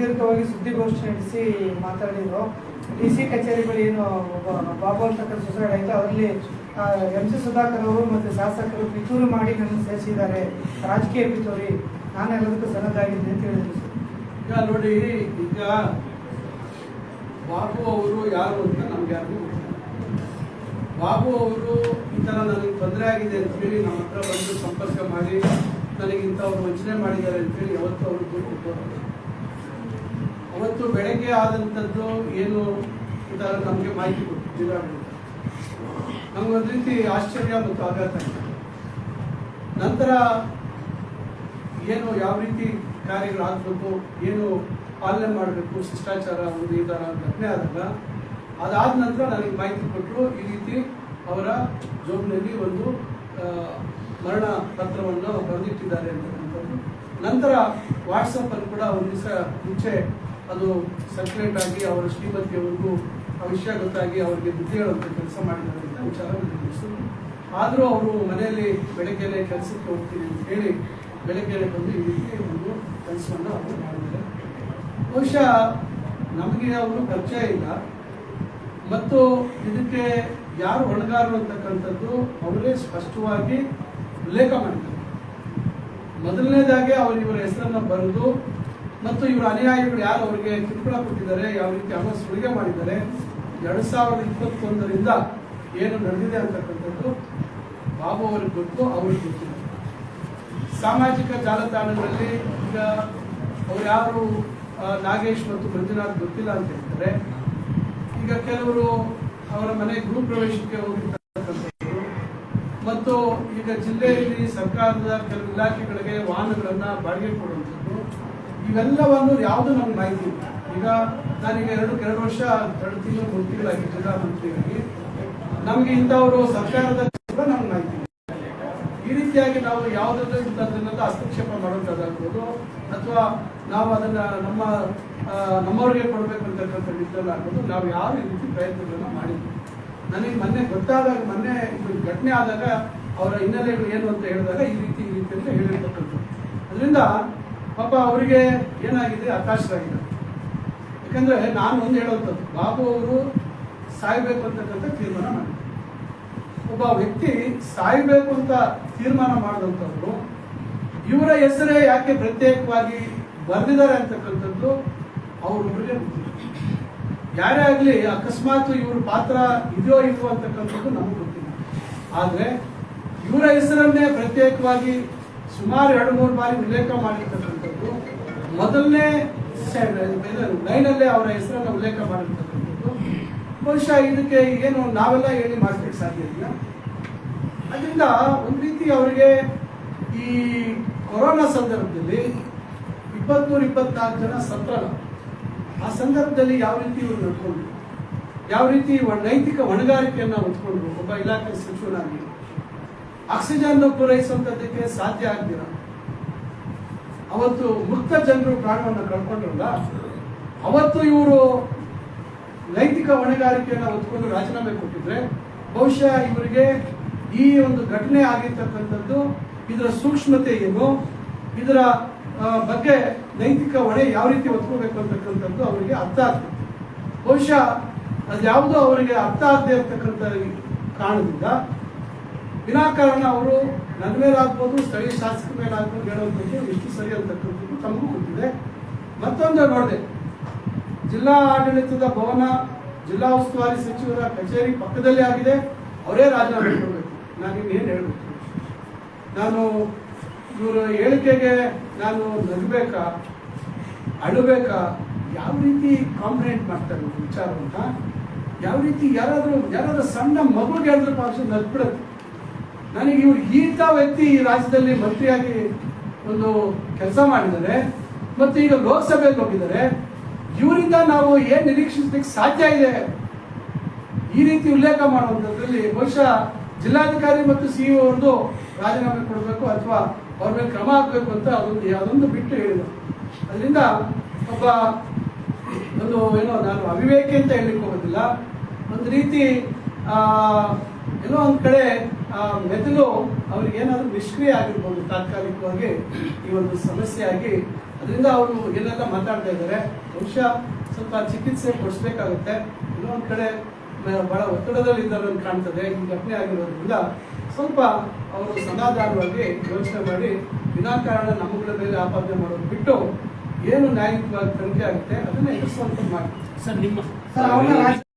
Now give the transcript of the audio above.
ಸುದೀರ್ಘವಾಗಿ ಸುದ್ದಿಗೋಷ್ಠಿ ನಡೆಸಿ ಮಾತಾಡಿದ್ರು. ಡಿ ಸಿ ಕಚೇರಿ ಬಳಿ ಏನು ಬಾಬು ಅಂತಕ್ಕಂಥ ಸುಸೈಡ್ ಆಯಿತು ಅದರಲ್ಲಿ ಎಂ ಸಿ ಸುಧಾಕರ್ ಅವರು ಮತ್ತು ಶಾಸಕರು ಪಿತೂರು ಮಾಡಿ ನನ್ನ ಸೇರಿಸಿದ್ದಾರೆ. ರಾಜಕೀಯ ಪಿತೂರಿ, ನಾನು ಎಲ್ಲದಕ್ಕೂ ಸನ್ನದ್ದಾಗಿದ್ದೆ ಅಂತ ಹೇಳಿದ್ರು ಈಗ ನೋಡಿ, ಈಗ ಬಾಬು ಅವರು ಯಾರು ಅಂತ ನಮ್ಗೆ ಯಾರಿಗೂ ಬಾಬು ಅವರು ಈ ಥರ ನನಗೆ ತೊಂದರೆ ಆಗಿದೆ ಅಂತೇಳಿ ನಮ್ಮ ಹತ್ರ ಬಂದು ಸಂಪರ್ಕ ಮಾಡಿ ನನಗಿಂತ ಅವರು ವಂಚನೆ ಮಾಡಿದ್ದಾರೆ ಅಂತೇಳಿ ಯಾವತ್ತೂ ಅವರು ಅವತ್ತು ಬೆಳಗ್ಗೆ ಆದಂಥದ್ದು ಏನು ಅಂತ ನಮಗೆ ಮಾಹಿತಿ ಕೊಟ್ಟು ಜಿಲ್ಲಾಡಳಿತ. ನಮಗೊಂದು ರೀತಿ ಆಶ್ಚರ್ಯ ಮತ್ತು ಆಘಾತ ನಂತರ ಏನು ಯಾವ ರೀತಿ ಕಾರ್ಯಗಳಾಗಬೇಕು ಏನು ಪಾಲನೆ ಮಾಡಬೇಕು, ಶಿಷ್ಟಾಚಾರ ಒಂದು ಈ ಥರ ಘಟನೆ ಆದಾಗ, ಅದಾದ ನಂತರ ನನಗೆ ಮಾಹಿತಿ ಕೊಟ್ಟರು ಈ ರೀತಿ ಅವರ ಜೋಬ್ನಲ್ಲಿ ಒಂದು ಮರಣ ಪತ್ರವನ್ನು ಬರೆದಿಟ್ಟಿದ್ದಾರೆ ಅಂತಕ್ಕಂಥದ್ದು ನಂತರ ವಾಟ್ಸಪ್ಪಲ್ಲಿ ಕೂಡ ಒಂದು ದಿವಸ ಮುಂಚೆ ಅದು ಸರ್ಕ್ಯುಲೇಟ್ ಆಗಿ ಅವರ ಶ್ರೀಮತಿಯವರಿಗೂ ಆ ವಿಷಯ ಗೊತ್ತಾಗಿ ಅವರಿಗೆ ಬುದ್ಧಿ ಹೇಳುವಂಥ ಕೆಲಸ ಮಾಡಿದ್ದಾರೆ ಅಂತ ವಿಚಾರ ಆದರೂ ಅವರು ಮನೆಯಲ್ಲಿ ಬೆಳಗ್ಗೆನೆ ಕೆಲಸಕ್ಕೆ ಹೋಗ್ತೀನಿ ಅಂತ ಹೇಳಿ ಬೆಳಗ್ಗೆ ಬಂದು ಈ ರೀತಿ ಒಂದು ಕೆಲಸವನ್ನು ಅವರು ಮಾಡಿದ್ದಾರೆ. ಬಹುಶಃ ನಮಗೆ ಅವರು ಪರಿಚಯ ಇಲ್ಲ. ಮತ್ತು ಇದಕ್ಕೆ ಯಾರು ಹೊಣೆಗಾರರು ಅಂತಕ್ಕಂಥದ್ದು ಅವರೇ ಸ್ಪಷ್ಟವಾಗಿ ಉಲ್ಲೇಖ ಮಾಡಿದ್ದಾರೆ. ಮೊದಲನೇದಾಗಿ ಅವರು ಇವರ ಹೆಸರನ್ನು ಬರೆದು ಮತ್ತು ಇವರ ಅನುಯಾಯಿಗಳು ಯಾರು? ಅವರಿಗೆ ಕಿರುಕುಳ ಕೊಟ್ಟಿದ್ದಾರೆ ಯಾವ ರೀತಿ ಹಣ ಸುಲಿಗೆ ಮಾಡಿದ್ದಾರೆ. ಎರಡು ಸಾವಿರದ ಇಪ್ಪತ್ತೊಂದರಿಂದ ಏನು ನಡೆದಿದೆ ಅಂತಕ್ಕಂಥದ್ದು ಬಾಬು ಅವ್ರಿಗೆ ಗೊತ್ತು, ಅವ್ರಿಗೆ ಗೊತ್ತಿಲ್ಲ. ಸಾಮಾಜಿಕ ಜಾಲತಾಣಗಳಲ್ಲಿ ಈಗ ಅವ್ರು ಯಾರು ನಾಗೇಶ್ ಮತ್ತು ಮಂಜುನಾಥ್ ಗೊತ್ತಿಲ್ಲ ಅಂತ ಹೇಳ್ತಾರೆ. ಈಗ ಕೆಲವರು ಅವರ ಮನೆ ಗೃಹ ಪ್ರವೇಶಕ್ಕೆ ಹೋಗಿರ್ತಕ್ಕಂಥದ್ದು ಮತ್ತು ಈಗ ಜಿಲ್ಲೆಯಲ್ಲಿ ಸರ್ಕಾರದ ಕೆಲವು ಇಲಾಖೆಗಳಿಗೆ ವಾಹನಗಳನ್ನು ಬಾಡಿಗೆ ಕೊಡುವಂಥದ್ದು. ಇವೆಲ್ಲವನ್ನು ಯಾವುದು ನಮ್ಗೆ ಮಾಹಿತಿ ಈಗ ನಾನೀಗ ಎರಡು ಎರಡು ವರ್ಷ ಎರಡು ತಿಂಗಳು ಮೂರು ಜಿಲ್ಲಾ ಮಂತ್ರಿಯಾಗಿ ನಮ್ಗೆ ಇಂಥವರು ಸರ್ಕಾರದ ಕೂಡ ನಮ್ಗೆ ಮಾಹಿತಿ ಈ ರೀತಿಯಾಗಿ ನಾವು ಯಾವುದಾದ್ರೂ ಇಂಥದ್ದನ್ನೆಲ್ಲ ಹಸ್ತಕ್ಷೇಪ ಮಾಡೋದಾಗ್ಬೋದು, ಅಥವಾ ನಾವು ಅದನ್ನ ನಮ್ಮ ನಮ್ಮವ್ರಿಗೆ ನಮ್ಮವರಿಗೆ ಕೊಡಬೇಕು ಅಂತಕ್ಕಂಥ ನಿಟ್ಟಿನಲ್ಲಿ ಆಗ್ಬೋದು, ನಾವು ಯಾವ ರೀತಿ ಪ್ರಯತ್ನಗಳನ್ನ ಮಾಡಿದ್ವಿ ನನಗೆ ಮೊನ್ನೆ ಗೊತ್ತಾದಾಗ, ಮೊನ್ನೆ ಇದು ಘಟನೆ ಆದಾಗ ಅವರ ಹಿನ್ನೆಲೆಗಳು ಏನು ಅಂತ ಹೇಳಿದಾಗ ಈ ರೀತಿ ಈ ರೀತಿ ಅಂತ ಹೇಳಿರ್ತಕ್ಕಂಥದ್ದು. ಅದರಿಂದ ಪಾಪ ಅವರಿಗೆ ಏನಾಗಿದೆ? ಹತಾಶರಾಗಿದೆ. ಯಾಕಂದ್ರೆ ನಾನು ಒಂದು ಹೇಳುವಂಥದ್ದು, ಬಾಬು ಅವರು ಸಾಯ್ಬೇಕು ಅಂತಕ್ಕಂಥ ತೀರ್ಮಾನ ಮಾಡಿದ್ರು. ಒಬ್ಬ ವ್ಯಕ್ತಿ ಸಾಯ್ಬೇಕು ಅಂತ ತೀರ್ಮಾನ ಮಾಡಿದಂಥವ್ರು, ಇವರ ಹೆಸರೇ ಯಾಕೆ ಪ್ರತ್ಯೇಕವಾಗಿ ಬರೆದಿದ್ದಾರೆ ಅಂತಕ್ಕಂಥದ್ದು ಅವ್ರೊಬ್ಬರಿಗೆ ಯಾರೇ ಆಗಲಿ ಅಕಸ್ಮಾತ್ ಇವ್ರ ಪಾತ್ರ ಇದೆಯೋ ಇಲ್ವೋ ಅಂತಕ್ಕಂಥದ್ದು ನಮಗೆ ಗೊತ್ತಿಲ್ಲ. ಆದರೆ ಇವರ ಹೆಸರನ್ನೇ ಪ್ರತ್ಯೇಕವಾಗಿ ಸುಮಾರು ಎರಡು ಮೂರು ಬಾರಿ ಉಲ್ಲೇಖ ಮಾಡಿರ್ತಕ್ಕಂಥದ್ದು ಮೊದಲನೇ ಲೈನಲ್ಲೇ ಅವರ ಹೆಸರನ್ನು ಉಲ್ಲೇಖ ಮಾಡಿರ್ತಕ್ಕಂಥದ್ದು. ಬಹುಶಃ ಇದಕ್ಕೆ ಏನು ನಾವೆಲ್ಲ ಹೇಳಿ ಮಾಡ್ಲಿಕ್ಕೆ ಸಾಧ್ಯ ಇಲ್ಲ. ಅದರಿಂದ ಒಂದು ರೀತಿ ಅವರಿಗೆ ಈ ಕೊರೋನಾ ಸಂದರ್ಭದಲ್ಲಿ ಇಪ್ಪತ್ಮೂರು, ಇಪ್ಪತ್ನಾಲ್ಕು ಜನ ಸತ್ರಲ್ಲ ಆ ಸಂದರ್ಭದಲ್ಲಿ ಯಾವ ರೀತಿ ಇವರು ನಡ್ಕೊಂಡ್ರು? ಯಾವ ರೀತಿ ನೈತಿಕ ಹೊಣೆಗಾರಿಕೆಯನ್ನು ಹೊತ್ಕೊಂಡ್ರು? ಒಬ್ಬ ಇಲಾಖೆ ಸಚಿವನಾಗಿ. ಆಕ್ಸಿಜನ್ ಪೂರೈಸುವಂಥದ್ದಕ್ಕೆ ಸಾಧ್ಯ ಆಗ್ದಿರ? ಅವತ್ತು ಮುಕ್ತ ಜನರು ಪ್ರಾಣವನ್ನು ಕಳ್ಕೊಂಡ್ರಲ್ಲ, ಅವತ್ತು ಇವರು ನೈತಿಕ ಹೊಣೆಗಾರಿಕೆಯನ್ನು ಹೊತ್ಕೊಂಡು ರಾಜೀನಾಮೆ ಕೊಟ್ಟಿದ್ರೆ, ಬಹುಶಃ ಇವರಿಗೆ ಈ ಒಂದು ಘಟನೆ ಆಗಿರ್ತಕ್ಕಂಥದ್ದು ಇದರ ಸೂಕ್ಷ್ಮತೆ ಏನು, ಇದರ ಬಗ್ಗೆ ನೈತಿಕ ಹೊಣೆ ಯಾವ ರೀತಿ ಹೊತ್ಕೋಬೇಕು ಅಂತಕ್ಕಂಥದ್ದು ಅವರಿಗೆ ಅರ್ಥ ಆಗ್ತದೆ ಬಹುಶಃ ಅದ್ಯಾವುದೋ ಅವರಿಗೆ ಅರ್ಥ ಆಗದೆ ಇರ್ತಕ್ಕಂಥ ಕಾರಣದಿಂದ ವಿನಾಕಾರಣ ಅವರು ನನ್ನ ಮೇಲಾಗ್ಬೋದು ಸ್ಥಳೀಯ ಶಾಸಕರ ಮೇಲಾಗ್ಬೋದು ಹೇಳುವಂಥದ್ದು ಎಷ್ಟು ಸರಿ ಅಂತಕ್ಕಂಥದ್ದು ತಮಗೂ ಗೊತ್ತಿದೆ. ಮತ್ತೊಂದು ನೋಡಿದೆ. ಜಿಲ್ಲಾ ಆಡಳಿತದ ಭವನ ಜಿಲ್ಲಾ ಉಸ್ತುವಾರಿ ಸಚಿವರ ಕಚೇರಿ ಪಕ್ಕದಲ್ಲೇ ಆಗಿದೆ. ಅವರೇ ರಾಜೀನಾಮೆ ಕೊಡಬೇಕು. ನಾನು ಏನು ಹೇಳಬೇಕು? ನಾನು ಇವರ ಹೇಳಿಕೆಗೆ ನಾನು ನಗಬೇಕಾ, ಅಳಬೇಕಾ? ಯಾವ ರೀತಿ ಕಾಂಪ್ಲೇಂಟ್ ಮಾಡ್ತಾರೆ ಅಂತ ಯಾವ ರೀತಿ ಯಾರಾದರೂ ಯಾರಾದರೂ ಸಣ್ಣ ಮಗುಗೆ ಹೇಳಿದ್ರೆ ಪಾಕ್ಷ ನಗ್ಬಿಡುತ್ತೆ. ನನಗೆ ಇವರು ಈತ ವ್ಯಕ್ತಿ ಈ ರಾಜ್ಯದಲ್ಲಿ ಮಂತ್ರಿಯಾಗಿ ಒಂದು ಕೆಲಸ ಮಾಡಿದ್ದಾರೆ, ಮತ್ತು ಈಗ ಲೋಕಸಭೆಗೆ ಹೋಗಿದ್ದಾರೆ. ಇವರಿಂದ ನಾವು ಏನ್ ನಿರೀಕ್ಷಿಸ್ಲಿಕ್ಕೆ ಸಾಧ್ಯ ಇದೆ? ಈ ರೀತಿ ಉಲ್ಲೇಖ ಮಾಡುವಂಥದ್ರಲ್ಲಿ ಬಹುಶಃ ಜಿಲ್ಲಾಧಿಕಾರಿ ಮತ್ತು ಸಿಇಒ ಅವ್ರದ್ದು ರಾಜೀನಾಮೆ ಕೊಡಬೇಕು ಅಥವಾ ಅವ್ರ ಮೇಲೆ ಕ್ರಮ ಆಗಬೇಕು ಅಂತ ಅದೊಂದು ಅದೊಂದು ಬಿಟ್ಟು ಹೇಳಿದರು. ಅದರಿಂದ ಒಬ್ಬ ಒಂದು ಏನೋ ನಾನು ಅವಿವೇಕಿ ಅಂತ ಹೇಳಲಿಕ್ಕೆ ಹೋಗೋದಿಲ್ಲ. ಒಂದು ರೀತಿ ಎಲ್ಲೋ ಒಂದು ಕಡೆ ಆ, ಮೆದುಳು ಅವ್ರಿಗೆ ಏನಾದರೂ ನಿಷ್ಕ್ರಿಯ ಆಗಿರ್ಬೋದು ತಾತ್ಕಾಲಿಕವಾಗಿ ಈ ಒಂದು ಸಮಸ್ಯೆ ಆಗಿ ಅದರಿಂದ ಅವರು ಏನೆಲ್ಲ ಮಾತಾಡ್ತಾ ಇದ್ದಾರೆ ಬಹುಶಃ ಸ್ವಲ್ಪ ಚಿಕಿತ್ಸೆ ಕೊಡಿಸ್ಬೇಕಾಗುತ್ತೆ. ಇನ್ನೊಂದು ಕಡೆ ಬಹಳ ಒತ್ತಡದಲ್ಲಿ ಇದ್ದಾರೆ ಅಂತ ಕಾಣ್ತದೆ ಈ ಘಟನೆ ಆಗಿರೋದ್ರಿಂದ ಸ್ವಲ್ಪ ಅವರು ಸಮಾಧಾನವಾಗಿ ಯೋಚನೆ ಮಾಡಿ ವಿನಾಕಾರಣ ನಮ್ಮಗಳ ಮೇಲೆ ಆಪಾದನೆ ಮಾಡೋದು ಬಿಟ್ಟು ಏನು ನ್ಯಾಯಯುತವಾಗಿ ತನಿಖೆ ಆಗುತ್ತೆ ಅದನ್ನ ಎದುರಿಸುವಂತ ಮಾಡಿ. ಸರ್ ನಿಮ್ಮ